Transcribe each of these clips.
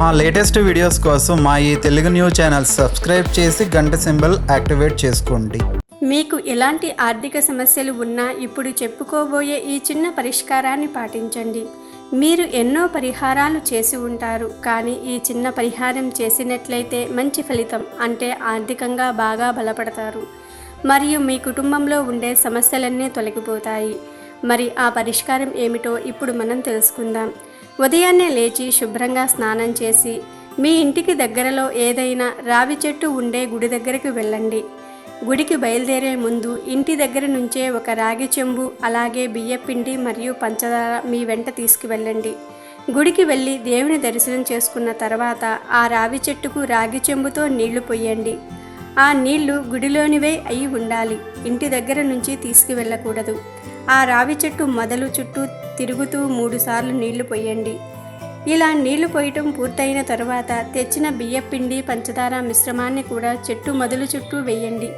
మా latest videos కోసం మా ఈ తెలుగు న్యూస్ ఛానల్ సబ్స్క్రైబ్ చేసి గంట సింబల్ యాక్టివేట్ చేసుకోండి. మీకు ఎలాంటి ఆర్థిక సమస్యలు ఉన్నా ఇప్పుడు చెప్పుకోబోయే ఈ చిన్న పరిష్కారాన్ని పాటించండి. మీరు ఎన్నో పరిహారాలు చేసి ఉంటారు కానీ ఈ చిన్న పరిహారం చేసినట్లయితే మంచి ఫలితం అంటే ఆర్థికంగా బాగా బలపడతారు. మరియు మీ కుటుంబంలో ఉండే సమస్యలన్నీ తొలగిపోతాయి. మరి ఆ పరిష్కారం ఏమిటో ఇప్పుడు మనం తెలుసుకుందాం. ఉదయాన్నే లేచి శుభ్రంగా స్నానం చేసి మీ ఇంటికి దగ్గరలో ఏదైనా రావి చెట్టు ఉండే గుడి దగ్గరికి వెళ్ళండి. గుడికి బయలుదేరే ముందు ఇంటి దగ్గర నుంచే ఒక రాగి చెంబు అలాగే బియ్యపిండి మరియు పంచదార మీ వెంట తీసుకువెళ్ళండి. గుడికి వెళ్ళి దేవుని దర్శనం చేసుకున్న తర్వాత ఆ రావి చెట్టుకు రాగి చెంబుతో నీళ్ళు పొయ్యండి ఆ నీళ్ళు గుడిలోనివే అయి ఉండాలి. ఇంటి దగ్గర నుంచి తీసుకువెళ్ళకూడదు. ఆ రావి చెట్టు మొదలు చుట్టూ తిరుగుతూ మూడుసార్లు నీళ్ళు పొయ్యండి ఇలా నీళ్ళు పోయటం పూర్తయిన తర్వాత తెచ్చిన బియ్యపిండి పంచదార మిశ్రమాన్ని కూడా చెట్టు మొదలు చుట్టూ వేయండి.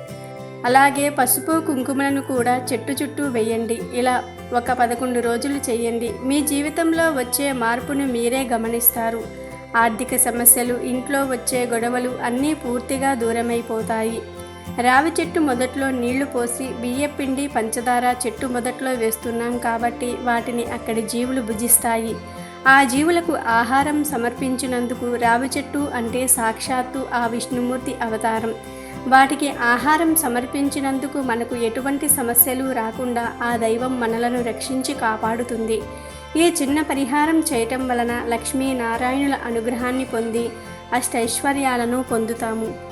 అలాగే పసుపు కుంకుమలను కూడా చెట్టు చుట్టూ వేయండి. ఇలా ఒక పదకొండు రోజులు చేయండి. మీ జీవితంలో వచ్చే మార్పును మీరే గమనిస్తారు. ఆర్థిక సమస్యలు ఇంట్లో వచ్చే గొడవలు అన్నీ పూర్తిగా దూరమైపోతాయి. రావి చెట్టు మొదట్లో నీళ్ళు పోసి బియ్యపిండి పంచదార చెట్టు మొదట్లో వేస్తున్నాం కాబట్టి వాటిని అక్కడి జీవులు భుజిస్తాయి. ఆ జీవులకు ఆహారం సమర్పించినందుకు రావి చెట్టు అంటే సాక్షాత్తు ఆ విష్ణుమూర్తి అవతారం. వాటికి ఆహారం సమర్పించినందుకు మనకు ఎటువంటి సమస్యలు రాకుండా ఆ దైవం మనలను రక్షించి కాపాడుతుంది. ఈ చిన్న పరిహారం చేయటం వలన లక్ష్మీనారాయణుల అనుగ్రహాన్ని పొంది అష్టైశ్వర్యాలను పొందుతాము.